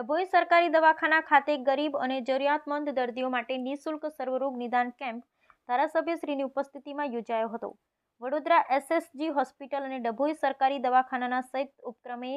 ડભોઈ સરકારી દવાખાના ખાતે ગરીબ અને જરૂરિયાતમંદ દર્દીઓ માટે નિઃશુલ્ક સર્વરોગ નિદાન કેમ્પ ધારાસભ્યશ્રીની ઉપસ્થિતિમાં યોજાયો હતો. વડોદરા એસએસજી હોસ્પિટલ અને ડભોઈ સરકારી દવાખાનાના સંયુક્ત ઉપક્રમે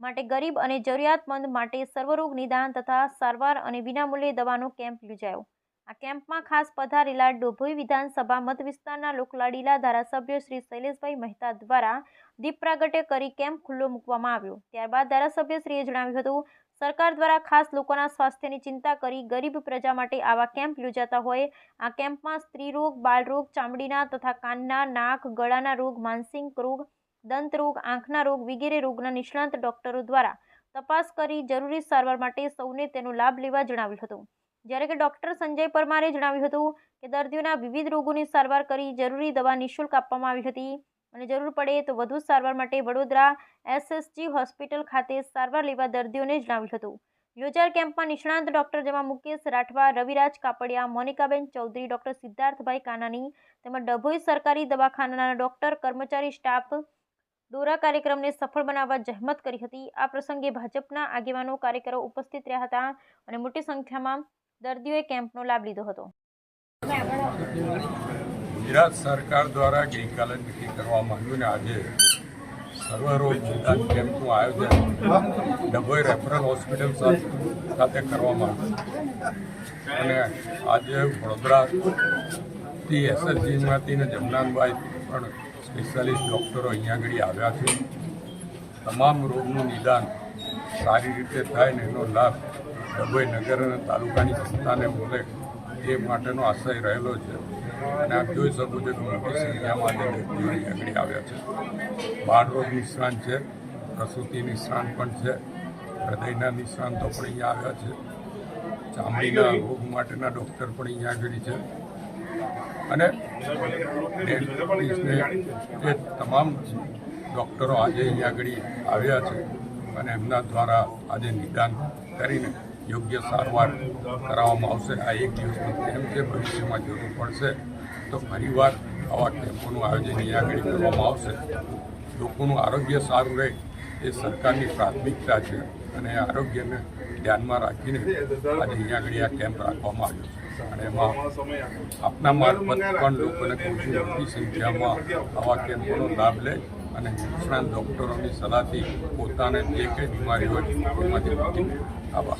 માટે ગરીબ અને જરૂરિયાતમંદ માટે સર્વરોગ નિદાન તથા સારવાર અને વિનામૂલ્યે દવાનો કેમ્પ યોજાયો. આ કેમ્પમાં ખાસ પધારેલા ડભોઈ વિધાનસભા મત વિસ્તારના લોકલાડીલા ધારાસભ્ય શ્રી શૈલેષભાઈ મહેતા દ્વારા દીપ પ્રાગટ્ય કરી કેમ્પ ખુલ્લો મૂકવામાં આવ્યો. ત્યારબાદ ધારાસભ્યશ્રીએ જણાવ્યું હતું સરકાર દ્વારા ખાસ લોકોના સ્વાસ્થ્યની ચિંતા કરી ગરીબ પ્રજા માટે આવા કેમ્પ યોજાતા હોય. આ કેમ્પમાં સ્ત્રીરોગ બાળરોગ ચામડીના તથા કાનના, નાક, ગળાના રોગ, માનસિક રોગ દંતરોગ આંખના રોગ વગેરે રોગના નિષ્ણાંત ડોક્ટરો દ્વારા તપાસ કરી જરૂરી સારવાર માટે સૌને તેનો લાભ લેવા જણાવ્યું હતું. જ્યારે કે ડોક્ટર સંજય પરમારે જણાવ્યું હતું કે દર્દીઓના વિવિધ રોગોની સારવાર કરી જરૂરી દવા નિઃશુલ્ક આપવામાં આવી હતી. અને જરૂર પડે તો વધુ સારવાર માટે વડોદરા એસએસજી હોસ્પિટલ ખાતે સારવાર લેવા દર્દીઓને જણાવ્યું હતું. યોજાયેલ કેમ્પમાં નિષ્ણાંત ડોક્ટર જેમાં મુકેશ રાઠવા, રવિરાજ કાપડિયા, મોનિકાબેન ચૌધરી, ડોક્ટર સિદ્ધાર્થભાઈ કાનાની તેમજ ડભોઈ સરકારી દવાખાનાના ડોક્ટર, કર્મચારી, સ્ટાફ દોરા કાર્યક્રમને સફળ બનાવવા જહેમત કરી હતી. આ પ્રસંગે ભાજપના આગેવાનો કાર્યકરો ઉપસ્થિત રહ્યા હતા અને મોટી સંખ્યામાં દર્દીઓએ કેમ્પનો લાભ લીધો હતો. ગુજરાત સરકાર દ્વારા ગઈકાલે નક્કી કરવામાં આવ્યું ને આજે સર્વરોગ નિદાન કેમ્પનું આયોજન ડભોઈ રેફરલ હોસ્પિટલ સાથે કરવામાં આવ્યું. અને આજે વડોદરાથી એસએસજીમાંથી ને જમનાનભાઈ પણ સ્પેશિયાલિસ્ટ ડૉક્ટરો અહીંયા આગળ આવ્યા છે. તમામ રોગનું નિદાન સારી રીતે થાય ને એનો લાભ ડભોઈ નગર અને તાલુકાની જનતાને મળે એ માટેનો આશય રહેલો છે. અને આપ જોઈ શકો છો કે મોટી સંખ્યામાં અહીં આગળ આવ્યા છે. બાળરોગ નિષ્ણાંત છે પ્રસૂતિ નિષ્ણાંત પણ છે હૃદયના નિષ્ણાંતો પણ અહીંયા આવ્યા છે. ચામડીના રોગ માટેના ડૉક્ટર પણ અહીંયા આગળ છે. અને એ તમામ ડૉક્ટરો આજે અહીંયા આગળ આવ્યા છે અને એમના દ્વારા આજે નિદાન કરીને યોગ્ય સારવાર કરાવવામાં આવશે. આ એક દિવસનો કેમ્પ છે. ભવિષ્યમાં જરૂર પડશે તો ફરીવાર આવા કેમ્પોનું આયોજન અહીંયા આગળ કરવામાં આવશે. લોકોનું આરોગ્ય સારું રહે એ સરકારની પ્રાથમિકતા છે અને આરોગ્યને ધ્યાનમાં રાખીને આજે અહીંયા આગળ આ કેમ્પ રાખવામાં આવ્યો છે. અને એમાં આપના મારફત પણ લોકોને છું મોટી સંખ્યામાં આવા કેમ્પોનો લાભ લે અને નિષ્ણાંત ડૉક્ટરોની સલાહથી પોતાને જે કંઈ બીમારી હોય એમાંથી મુક્તિ. આભાર